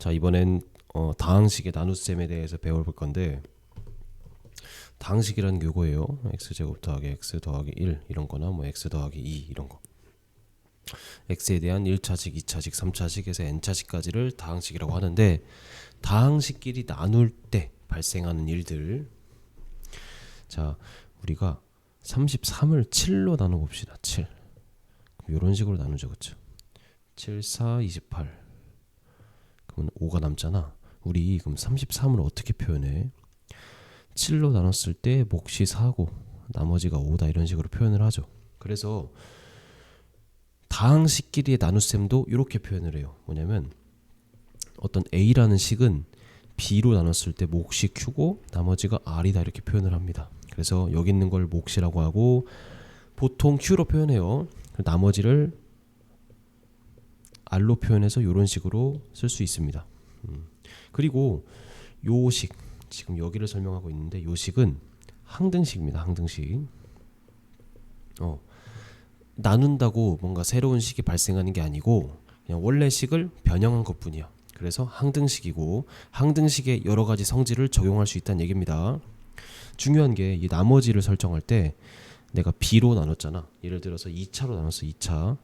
자 이번엔 어, 다항식의 나눗셈에 대해서 배워볼 건데 다항식이라는 게 이거예요. x 제곱 더하기 x 더하기 1 이런 거나 뭐 x 더하기 2 이런 거. x에 대한 1차식, 2차식, 3차식에서 n차식까지를 다항식이라고 하는데 다항식끼리 나눌 때 발생하는 일들. 자, 우리가 33을 7로 나눠 봅시다. 7. 이런 식으로 나누죠. 그렇죠? 7, 4, 28. 그러면 5가 남잖아. 우리 그럼 33을 어떻게 표현해? 7로 나눴을 때 몫이 4고 나머지가 5다 이런 식으로 표현을 하죠. 그래서 다항식끼리의 나눗셈도 이렇게 표현을 해요. 뭐냐면 어떤 a라는 식은 b로 나눴을 때 몫이 q고 나머지가 r이다 이렇게 표현을 합니다. 그래서 여기 있는 걸 몫이라고 하고 보통 q로 표현해요. 나머지를 r로 표현해서 이런 식으로 쓸 수 있습니다. 음. 그리고 요식 지금 여기를 설명하고 있는데 요식은 항등식입니다. 항등식. 어. 나눈다고 뭔가 새로운 식이 발생하는 게 아니고 그냥 원래 식을 변형한 것뿐이야. 그래서 항등식이고 항등식의 여러 가지 성질을 적용할 수 있다는 얘기입니다. 중요한 게 이 나머지를 설정할 때 내가 b로 나눴잖아. 예를 들어서 2차로 나눴어. 2차.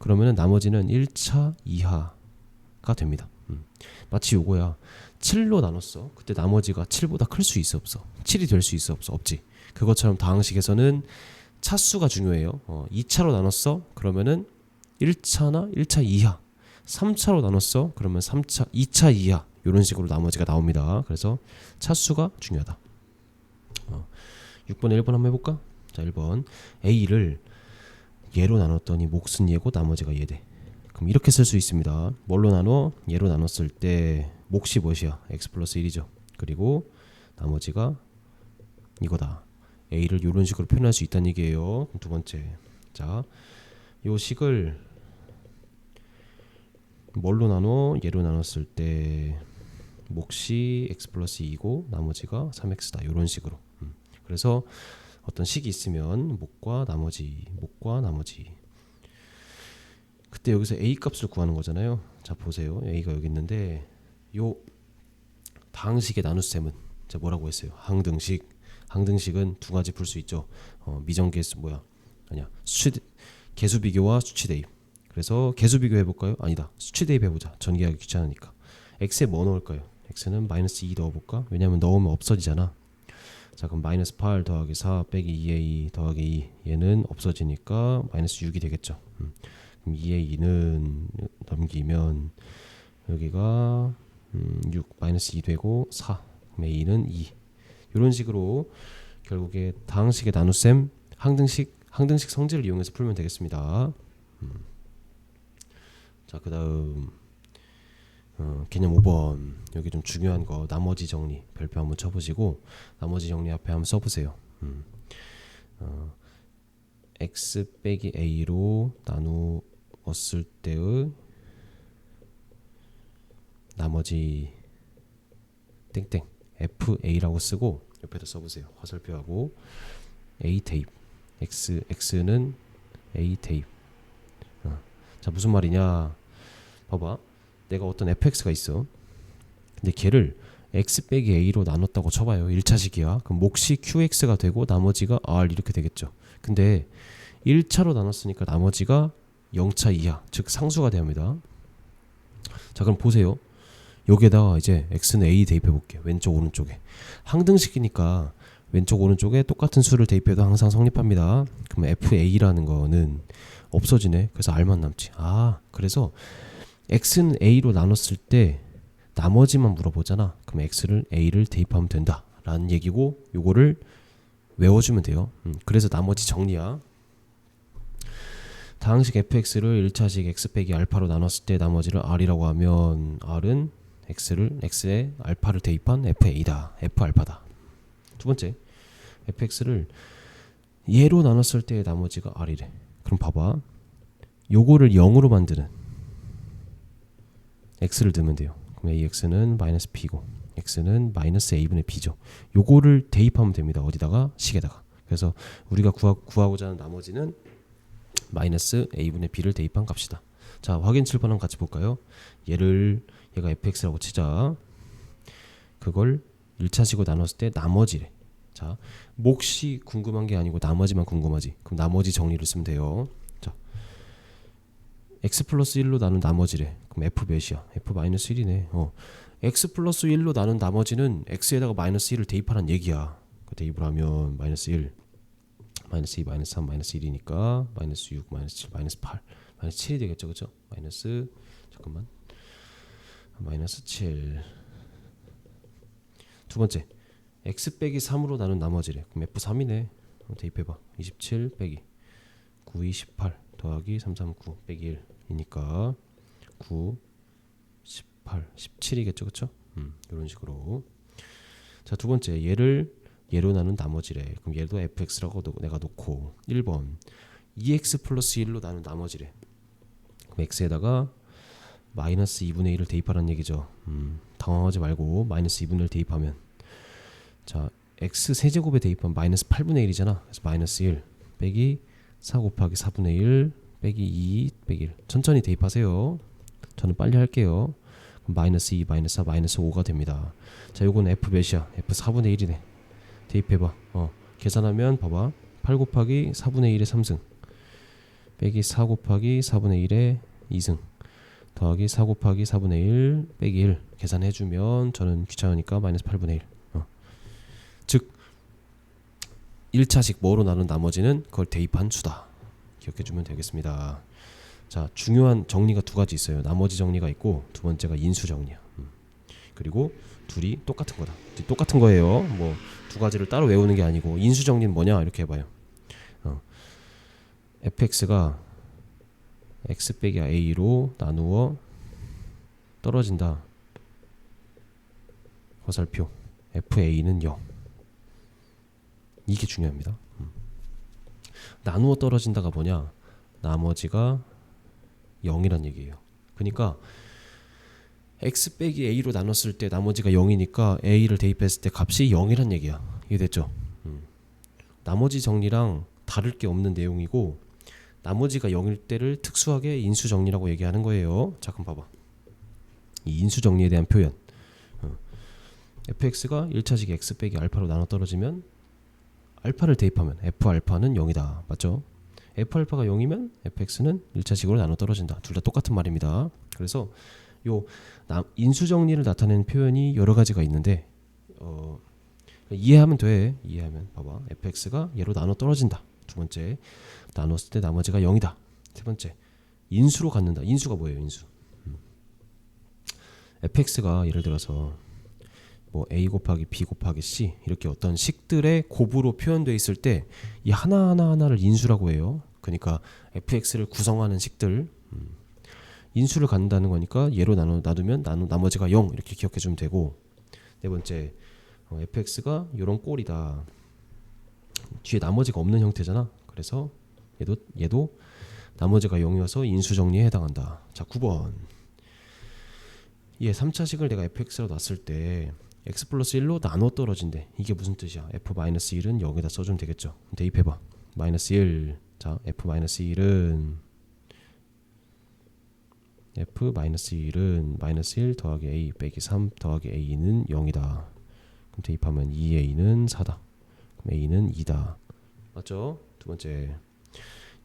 그러면은 나머지는 1차 이하가 됩니다. 음. 마치 요거야. 7로 나눴어. 그때 나머지가 7보다 클 수 있어 없어? 7이 될 수 있어 없어? 없지. 그것처럼 다항식에서는 차수가 중요해요. 어, 2차로 나눴어. 그러면은 1차나 1차 이하. 3차로 나눴어. 그러면 3차, 2차 이하. 이런 식으로 나머지가 나옵니다. 그래서 차수가 중요하다. 어, 6번 1번 한번 해볼까? 자 1번 A를 얘로 나눴더니 몫은 얘고 나머지가 얘돼. 그럼 이렇게 쓸 수 있습니다. 뭘로 나눠? 얘로 나눴을 때 몫이 무엇이야? x 플러스 1이죠. 그리고 나머지가 이거다. a를 이런 식으로 표현할 수 있다는 얘기예요. 두 번째, 자, 요 식을 뭘로 나눠? 얘로 나눴을 때 몫이 x 플러스 2고 나머지가 3x다. 이런 식으로. 음. 그래서 어떤 식이 있으면 몫과 나머지, 몫과 나머지. 그때 여기서 a 값을 구하는 거잖아요. 자 보세요. a가 여기 있는데 요 다항식의 나눗셈은 자 뭐라고 했어요? 항등식. 항등식은 두 가지 풀 수 있죠. 어, 미정계수 뭐야? 아니야. 수치 개수 비교와 수치 대입. 그래서 개수 비교 해 볼까요? 아니다. 수치 대입 해 보자. 전개하기 귀찮으니까. x에 뭐 넣을까요? x는 마이너스 2 넣어볼까? 왜냐면 넣으면 없어지잖아. 자 그럼 마이너스 8 더하기 4 빼기 2a 더하기 2 얘는 없어지니까 마이너스 6이 되겠죠. 음. 그럼 2의 2는 넘기면 여기가 음, 6 마이너스 2 되고 4 그럼 a는 2 이런 식으로 결국에 다항식의 나눗셈 항등식 항등식 성질을 이용해서 풀면 되겠습니다. 음. 자 그 다음 어, 개념 5번 여기 좀 중요한 거 나머지 정리 별표 한번 쳐보시고 나머지 정리 앞에 한번 써보세요. 음. 어, x 빼기 a로 나누었을 때의 나머지 땡땡 fa라고 쓰고 옆에다 써보세요. 화살표하고 a 대입 x x는 a 대입. 어. 자 무슨 말이냐? 봐봐. 내가 어떤 fx가 있어. 근데 걔를 x 빼기 a로 나눴다고 쳐봐요. 1차 식이야. 그럼 몫이 qx가 되고 나머지가 r 이렇게 되겠죠. 근데 1차로 나눴으니까 나머지가 0차 이하, 즉 상수가 됩니다. 자, 그럼 보세요. 여기에다가 이제 x는 a 대입해 볼게요. 왼쪽 오른쪽에. 항등식이니까 왼쪽 오른쪽에 똑같은 수를 대입해도 항상 성립합니다. 그럼 fa라는 거는 없어지네. 그래서 r만 남지. 아, 그래서 x는 a로 나눴을 때 나머지만 물어보잖아. 그럼 x를 a를 대입하면 된다 라는 얘기고 요거를 외워주면 돼요. 음, 그래서 나머지 정리야. 다항식 fx를 1차식 x 빼기 알파로 나눴을 때 나머지를 r이라고 하면 r은 x를 x에 알파를 대입한 fa다. f 알파다. 두 번째 fx를 얘로 나눴을 때 나머지가 r이래. 그럼 봐봐. 요거를 0으로 만드는 x를 넣으면 돼요. 그럼 ax는 마이너스 b고 x는 마이너스 a분의 b죠. 요거를 대입하면 됩니다. 어디다가 식에다가. 그래서 우리가 구하, 구하고자 하는 나머지는 마이너스 a분의 b를 대입한 값이다. 자 확인 칠번한 같이 볼까요? 얘를 얘가 fx라고 치자. 그걸 1차식으로 나눴을 때 나머지래. 자 몫이 궁금한 게 아니고 나머지만 궁금하지. 그럼 나머지 정리를 쓰면 돼요. 자 x 플러스 1로 나눈 나머지래. 그럼 f 몇이야? f 마이너스 1이네. 어. X 플러스 1로 나눈 나머지는 x에다가 마이너스 1을 대입하란 얘기야. 그 대입을 하면 마이너스 1 마이너스 2 마이너스 3 마이너스 1이니까 마이너스 6 마이너스 7 마이너스 8 마이너스 7이 되겠죠 그죠 마이너스 잠깐만. 마이너스 7 두 번째. X 빼기 3으로 나눈 나머지래. 그럼 f3이네. 그럼 대입해봐. 27 빼기 9 28 더하기 3 3 9 빼기 1이니까 9 18 17이겠죠 그쵸 음, 이런 식으로 자 두 번째 얘를 얘로 나눈 나머지래. 그럼 얘도 fx라고 놓- 내가 놓고 1번 2x 플러스 1로 나눈 나머지래. 그럼 x에다가 마이너스 2분의 1을 대입하라는 얘기죠. 음, 당황하지 말고 마이너스 2분의 1 대입하면 자 x 세제곱에 대입하면 마이너스 8분의 1이잖아. 그래서 마이너스 1 빼기 4 곱하기 4분의 1 빼기 2 빼기 1 천천히 대입하세요. 저는 빨리 할게요. 마이너스 2 마이너스 4 마이너스 5가 됩니다. 자 요건 f 몇이야? f 4분의 1이네. 대입해봐. 어, 계산하면 봐봐. 8 곱하기 4분의 1의 3승 빼기 4 곱하기 4분의 1의 2승 더하기 4 곱하기 4분의 1 빼기 1 계산해주면 저는 귀찮으니까 마이너스 8분의 1 어. 즉 1차식 뭐로 나눈 나머지는 그걸 대입한 수다. 기억해 주면 되겠습니다. 자 중요한 정리가 두 가지 있어요. 나머지 정리가 있고 두 번째가 인수 정리야. 음. 그리고 둘이 똑같은 거다. 똑같은 거예요. 뭐 두 가지를 따로 외우는 게 아니고 인수 정리는 뭐냐? 이렇게 해봐요. 어. fx가 x 빼기 a로 나누어 떨어진다. 화살표. fa는 0 이게 중요합니다. 음. 나누어 떨어진다가 뭐냐? 나머지가 0이란 얘기예요. 그러니까 x 빼기 a로 나눴을 때 나머지가 0이니까 a를 대입했을 때 값이 0이란 얘기야. 이해됐죠? 음. 나머지 정리랑 다를 게 없는 내용이고 나머지가 0일 때를 특수하게 인수 정리라고 얘기하는 거예요. 자, 그럼 봐봐. 이 인수 정리에 대한 표현. 어. fx가 1차식 x 빼기 알파로 나눠 떨어지면 알파를 대입하면 f 알파는 0이다. 맞죠? f 알파가 0이면 fx는 1차식으로 나눠 떨어진다. 둘 다 똑같은 말입니다. 그래서 요 나- 인수 정리를 나타내는 표현이 여러 가지가 있는데 어, 이해하면 돼. 이해하면 봐봐. fx가 얘로 나눠 떨어진다. 두 번째 나눴을 때 나머지가 0이다. 세 번째 인수로 갖는다. 인수가 뭐예요? 인수. 음. fx가 예를 들어서 뭐 a 곱하기 b 곱하기 c 이렇게 어떤 식들의 곱으로 표현되어 있을 때 이 하나 하나 하나를 인수라고 해요. 그러니까 fx를 구성하는 식들 음. 인수를 갖는다는 거니까 얘로 나누 놔두면 나누 나머지가 0 이렇게 기억해 주면 되고 네 번째 어, fx가 요런 꼴이다. 뒤에 나머지가 없는 형태잖아. 그래서 얘도 얘도 나머지가 0이어서 인수 정리에 해당한다. 자, 9번. 얘 3차식을 내가 fx로 놨을 때 x 플러스 1로 나눠 떨어진대. 이게 무슨 뜻이야? f 마이너스 1은 여기다 써주면 되겠죠. 대입해 봐. 마이너스 1. 자, f 마이너스 1은 f 마이너스 1은 마이너스 1 더하기 a 빼기 3 더하기 a는 0이다. 그럼 대입하면 2a는 4다. 그럼 a는 2다. 맞죠? 두 번째.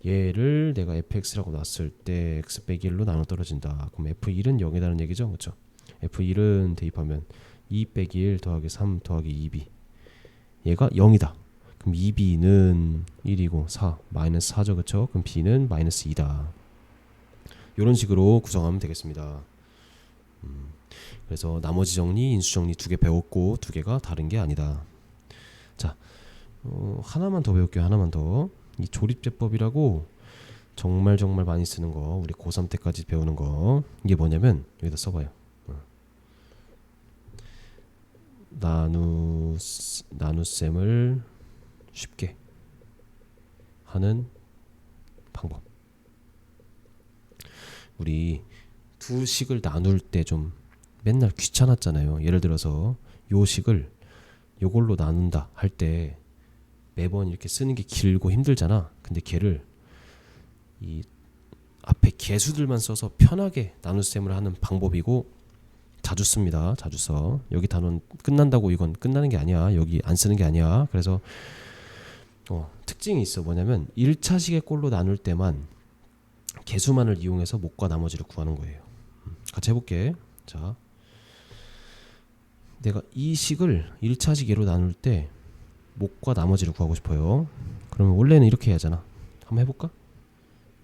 얘를 내가 fx라고 놨을 때 x 빼기 1로 나눠 떨어진다. 그럼 f1은 0이라는 얘기죠. 그렇죠? f1은 대입하면 2 빼기 1 더하기 3 더하기 2b. 얘가 0이다. 그럼 2b는 1이고 4 마이너스 4죠. 그렇죠? 그럼 b는 마이너스 2다. 이런 식으로 구성하면 되겠습니다. 음, 그래서 나머지 정리, 인수 정리 두 개 배웠고 두 개가 다른 게 아니다. 자, 어, 하나만 더 배울게요. 하나만 더. 이 조립제법이라고 정말 정말 많이 쓰는 거, 우리 고3 때까지 배우는 거. 이게 뭐냐면 여기다 써봐요. 어. 나누 나눗셈을 쉽게 하는 방법. 우리 두 식을 나눌 때 좀 맨날 귀찮았잖아요. 예를 들어서 요 식을 요걸로 나눈다 할 때 매번 이렇게 쓰는 게 길고 힘들잖아. 근데 걔를 이 앞에 개수들만 써서 편하게 나눗셈을 하는 방법이고 자주 씁니다. 자주 써. 여기 단원 끝난다고 이건 끝나는 게 아니야. 여기 안 쓰는 게 아니야. 그래서 어, 특징이 있어. 뭐냐면 1차식의 꼴로 나눌 때만 개수만을 이용해서 목과 나머지를 구하는 거예요. 음, 같이 해볼게. 자, 내가 이 식을 1차식 예로 나눌 때 목과 나머지를 구하고 싶어요. 그러면 원래는 이렇게 해야잖아. 한번 해볼까?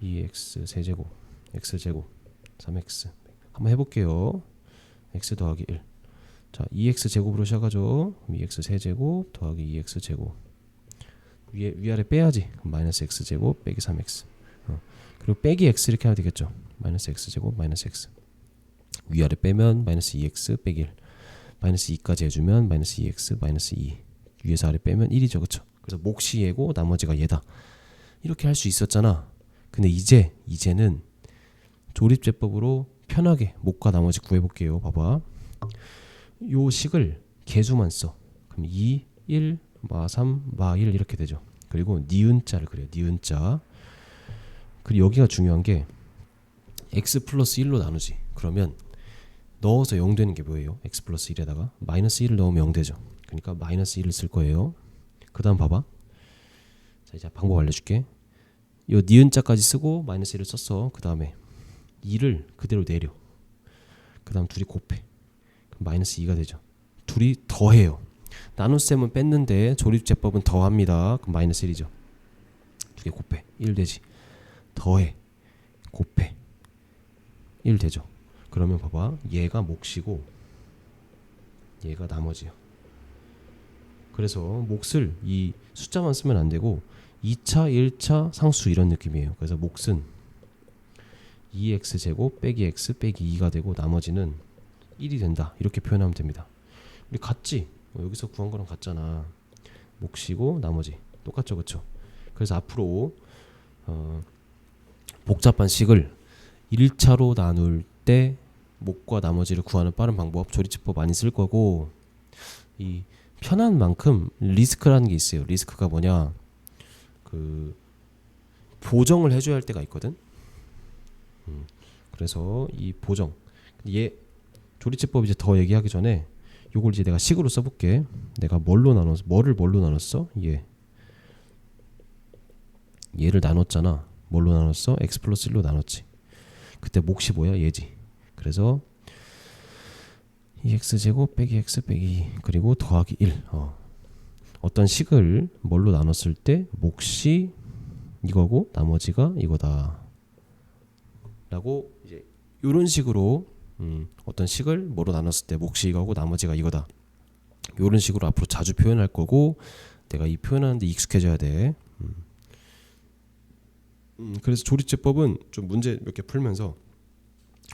2x 세제곱 x 제곱 3x 한번 해볼게요. X 더하기 1. 자, 2x 제곱으로 시작하죠. 2x 세제곱 더하기 2x 제곱. 위에 위아래 빼야지. 그럼 마이너스 x 제곱 빼기 3x. 어. 그리고 빼기 x 이렇게 하면 되겠죠. 마이너스 x 제곱 마이너스 x. 위아래 빼면 마이너스 2x 빼기 1. 마이너스 2까지 해주면 마이너스 2x 마이너스 2. 위에서 아래 빼면 1이죠, 그렇죠? 그래서 몫이 얘고 나머지가 얘다. 이렇게 할 수 있었잖아. 근데 이제 이제는 조립제법으로 편하게 목과 나머지 구해볼게요. 봐봐. 요 식을 개수만 써. 그럼 2, 1, 마 3, 마 1 이렇게 되죠. 그리고 니은자를 그래요. 니은자. 그리고 여기가 중요한 게 x 플러스 1로 나누지. 그러면 넣어서 0 되는 게 뭐예요? x 플러스 1에다가 마이너스 1을 넣으면 0 되죠. 그러니까 마이너스 1을 쓸 거예요. 그 다음 봐봐. 자 이제 방법 알려줄게. 요 니은자까지 쓰고 마이너스 1을 썼어. 그 다음에 2를 그대로 내려. 그 다음 둘이 곱해. 그럼 마이너스 2가 되죠. 둘이 더해요. 나눗셈은 뺐는데 조립제법은 더합니다. 그럼 마이너스 1이죠. 두 개 곱해. 1 되지. 더해. 곱해. 1 되죠. 그러면 봐봐. 얘가 몫이고 얘가 나머지야. 그래서 몫을 이 숫자만 쓰면 안 되고 2차, 1차 상수 이런 느낌이에요. 그래서 몫은 2x 제곱 빼기 x 빼기 2가 되고 나머지는 1이 된다. 이렇게 표현하면 됩니다. 우리 같지? 어, 여기서 구한 거랑 같잖아. 몫이고 나머지 똑같죠, 그렇죠? 그래서 앞으로 어, 복잡한 식을 1차로 나눌 때 목과 나머지를 구하는 빠른 방법 조리치법 많이 쓸 거고 이 편한 만큼 리스크라는 게 있어요. 리스크가 뭐냐? 그 보정을 해줘야 할 때가 있거든. 음, 그래서 이 보정 얘 조리치법 이제 더 얘기하기 전에 요걸 이제 내가 식으로 써볼게. 내가 뭘로 나눴어? 뭐를 뭘로 나눴어? 얘 얘를 나눴잖아. 뭘로 나눴어? x 플러스 1로 나눴지. 그때 몫이 뭐야? 얘지. 그래서 2x 제곱 빼기 x 빼기 2 그리고 더하기 1 어. 어떤 식을 뭘로 나눴을 때 몫이 이거고 나머지가 이거다 라고 이제 이런 식으로 음, 어떤 식을 뭐로 나눴을 때 몫이 이거고 나머지가 이거다 이런 식으로 앞으로 자주 표현할 거고 내가 이 표현하는데 익숙해져야 돼 음. 음, 그래서 조리제법은 좀 문제 몇 개 풀면서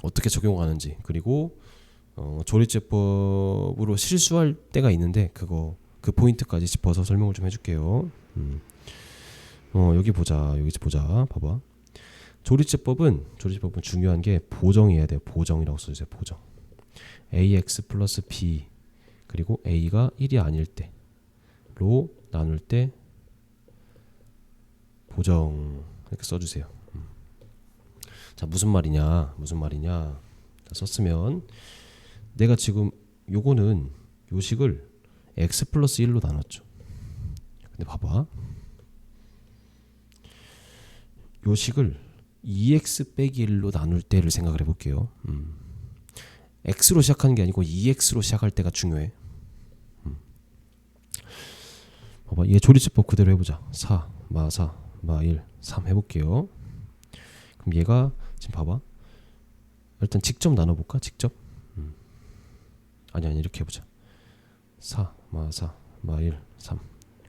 어떻게 적용하는지 그리고 어, 조리제법으로 실수할 때가 있는데 그거 그 포인트까지 짚어서 설명을 좀 해줄게요. 음. 어, 여기 보자. 여기 보자. 봐봐. 조리제법은 조리제법은 중요한 게 보정해야 돼요. 보정이라고 써주세요. 보정. ax 플러스 b 그리고 a가 1이 아닐 때로 나눌 때 보정 이렇게 써주세요. 음. 자 무슨 말이냐? 무슨 말이냐? 자, 썼으면 내가 지금 요거는 요식을 x 플러스 1로 나눴죠. 근데 봐봐. 요식을 2x 빼기 1로 나눌 때를 생각을 해볼게요. 음. x로 시작하는 게 아니고 2x로 시작할 때가 중요해. 음. 봐봐, 얘 조리제법 그대로 해보자. 4, 마 4, 마 1, 3 해볼게요. 그럼 얘가 지금 봐봐. 일단 직접 나눠볼까? 직접. 음. 아니 아니 이렇게 해보자. 4, 마 4, 마 1, 3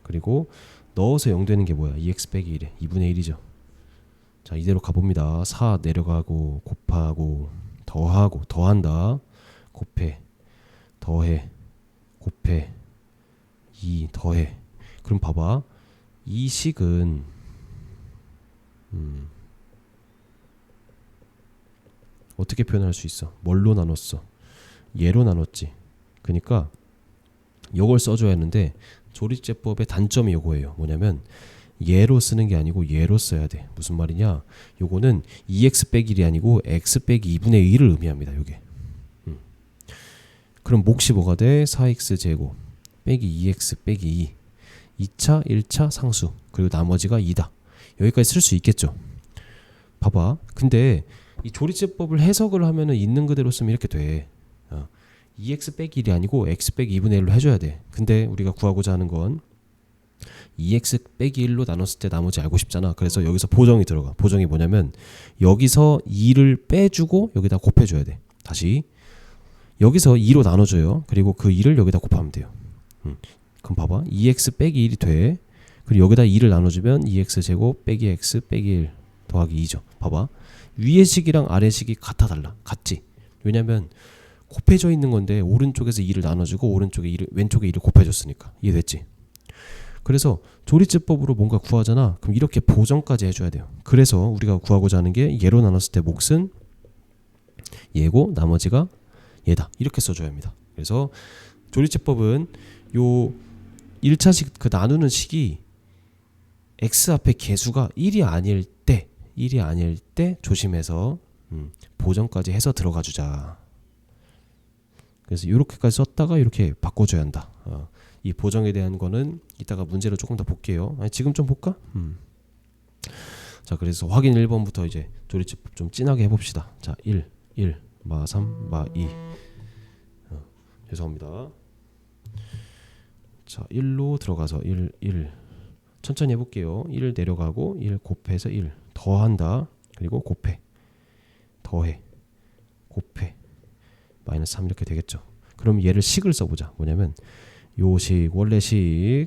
그리고 넣어서 0 되는 게 뭐야? 2x 빼기 1에 2분의 1이죠. 자 이대로 가봅니다. 4 내려가고 곱하고 더하고 더한다. 곱해 더해 곱해 2 더해 그럼 봐봐 이 식은 음, 어떻게 표현할 수 있어? 뭘로 나눴어? 얘로 나눴지. 그러니까 요걸 써줘야 하는데 조리제법의 단점이 요거예요. 뭐냐면 얘로 쓰는 게 아니고 얘로 써야 돼. 무슨 말이냐? 요거는 2x 빼기 1이 아니고 x 빼기 2분의 1을 의미합니다. 요게. 음. 그럼 몫이 뭐가 돼? 4x 제곱 빼기 2x 빼기 2. 2차, 1차 상수. 그리고 나머지가 2다. 여기까지 쓸 수 있겠죠. 봐봐. 근데 이 조리제법을 해석을 하면은 있는 그대로 쓰면 이렇게 돼. 어. 2x 빼기 1이 아니고 x 빼기 2분의 1로 해줘야 돼. 근데 우리가 구하고자 하는 건 2x 빼기 1로 나눴을 때 나머지 알고 싶잖아. 그래서 여기서 보정이 들어가. 보정이 뭐냐면 여기서 2를 빼주고 여기다 곱해줘야 돼. 다시 여기서 2로 나눠줘요. 그리고 그 2를 여기다 곱하면 돼요. 음. 그럼 봐봐. 2x 빼기 1이 돼. 그리고 여기다 2를 나눠주면 2x 제곱 빼기 x 빼기 1 더하기 2죠. 봐봐. 위의 식이랑 아래 식이 같아 달라. 같지. 왜냐면 곱해져 있는 건데 오른쪽에서 2를 나눠주고 오른쪽에 2를 왼쪽에 2를 곱해줬으니까 이해됐지? 그래서 조리제법으로 뭔가 구하잖아. 그럼 이렇게 보정까지 해줘야 돼요. 그래서 우리가 구하고자 하는 게 예로 나눴을 때 몫은 예고 나머지가 예다. 이렇게 써줘야 합니다. 그래서 조리제법은 요 1차식 그 나누는 식이 x 앞에 개수가 1이 아닐 때 1이 아닐 때 조심해서 음, 보정까지 해서 들어가 주자. 그래서 이렇게까지 썼다가 이렇게 바꿔줘야 한다. 어. 이 보정에 대한 거는 이따가 문제로 조금 더 볼게요. 아니, 지금 좀 볼까? 음. 자, 그래서 확인 1번부터 이제 조리집 좀 진하게 해봅시다. 자, 1, 1, 마 3, 마 2. 어, 죄송합니다. 자, 1로 들어가서 1, 1. 천천히 해볼게요. 1 내려가고 1 곱해서 1 더한다. 그리고 곱해. 더해. 곱해. 마이너스 3 이렇게 되겠죠. 그럼 얘를 식을 써보자. 뭐냐면 요식 원래식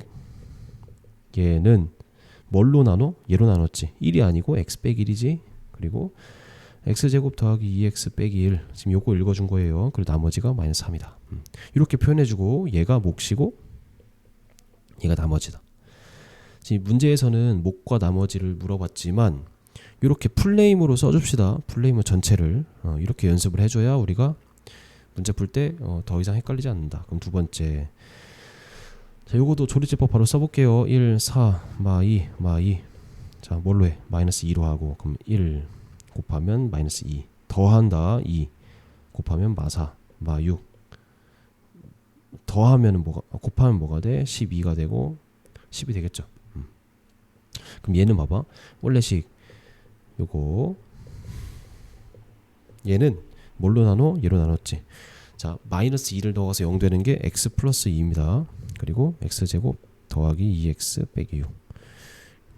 얘는 뭘로 나눠? 얘로 나눴지. 1이 아니고 x 빼기 1이지. 그리고 x 제곱 더하기 2x 빼기 1. 지금 요거 읽어준 거예요. 그리고 나머지가 마이너스 3이다. 음. 이렇게 표현해주고 얘가 몫이고 얘가 나머지다. 지금 문제에서는 목과 나머지를 물어봤지만 이렇게 풀네임으로 써줍시다. 풀네임 전체를 어, 이렇게 연습을 해줘야 우리가 문제 풀 때더 이상 헷갈리지 않는다. 그럼 두 번째 자 요거도 조리제법 바로 써볼게요. 1, 4, 마 2, 마 2. 자 뭘로 해? 마이너스 2로 하고 그럼 1 곱하면 마이너스 2 더한다 2 곱하면 마 4, 마 6. 더하면 뭐가 아, 곱하면 뭐가 돼? 12가 되고 10이 되겠죠. 음. 그럼 얘는 봐봐. 원래식 요거 얘는 뭘로 나눠? 얘로 나눴지. 자, 마이너스 2를 넣어서 0 되는 게 x 플러스 2입니다. 그리고 x 제곱 더하기 2x 빼기 6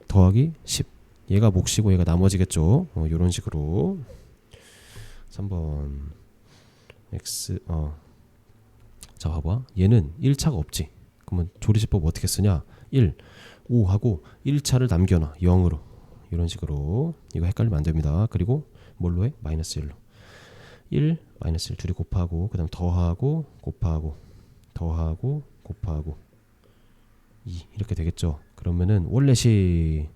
더하기 10. 얘가 몫이고 얘가 나머지겠죠. 어, 요런 식으로 3번 x 어. 자, 봐봐. 얘는 1차가 없지. 그러면 조리제법 어떻게 쓰냐? 1 5 하고 1차를 남겨놔. 0으로. 이런 식으로 이거 헷갈리면 안 됩니다. 그리고 뭘로 해? 마이너스 1로. 1 마이너스 1 둘이 곱하고 그 다음 더하고 곱하고 더하고 곱하고. 2 이렇게 되겠죠. 그러면은 원래식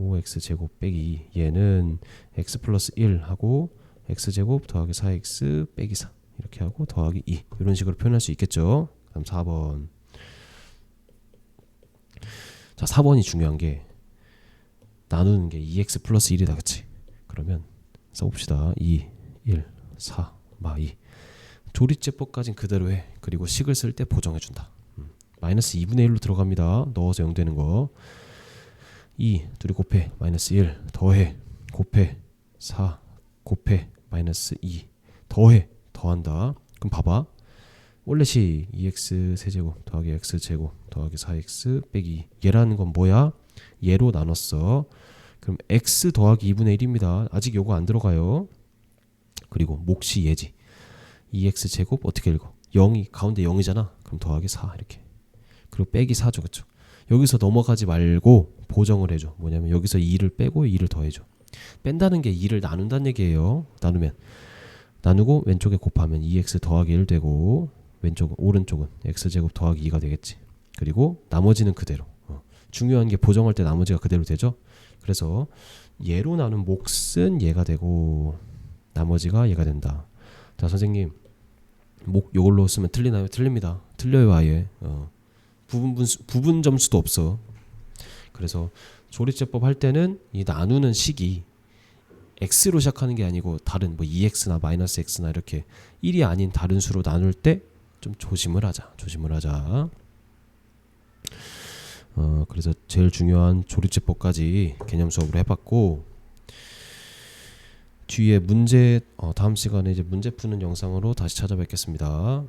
5x 제곱 빼기 2 얘는 x 플러스 1 하고 x 제곱 더하기 4x 빼기 4 이렇게 하고 더하기 2 이런 식으로 표현할 수 있겠죠. 그럼 4번. 자 4번이 중요한 게 나누는 게 2x 플러스 1이다 그치? 그러면 써봅시다. 2 1 4 마2 조리제법까진 그대로 해 그리고 식을 쓸 때 보정해준다. 음. 마이너스 2분의 1로 들어갑니다. 넣어서 0 되는 거. 2 둘이 곱해 마이너스 1 더해 곱해 4 곱해 마이너스 2 더해 더한다. 그럼 봐봐. 원래식 2x 세제곱 더하기 x 제곱 더하기 4x 빼기 2 얘라는 건 뭐야? 얘로 나눴어. 그럼 x 더하기 2분의 1입니다. 아직 요거 안 들어가요 그리고 몫이 얘지. 2x 제곱 어떻게 읽어? 0이 가운데 0이잖아. 그럼 더하기 4 이렇게. 그리고 빼기 4죠 그쵸? 여기서 넘어가지 말고 보정을 해줘. 뭐냐면 여기서 2를 빼고 2를 더해줘. 뺀다는 게 2를 나눈다는 얘기예요. 나누면. 나누고 왼쪽에 곱하면 2x 더하기 1 되고 왼쪽 오른쪽은 x 제곱 더하기 2가 되겠지. 그리고 나머지는 그대로. 어. 중요한 게 보정할 때 나머지가 그대로 되죠? 그래서 얘로 나눈 몫은 얘가 되고 나머지가 얘가 된다. 자 선생님 목 요걸로 쓰면 틀리나요? 틀립니다. 틀려요 아예. 어. 부분 분수, 부분 점수도 없어. 그래서 조립제법 할 때는 이 나누는 식이 x로 시작하는 게 아니고 다른 뭐 2x나 마이너스 x나 이렇게 1이 아닌 다른 수로 나눌 때 좀 조심을 하자. 조심을 하자. 어, 그래서 제일 중요한 조립제법까지 개념 수업을 해봤고 뒤에 문제 어, 다음 시간에 이제 문제 푸는 영상으로 다시 찾아뵙겠습니다.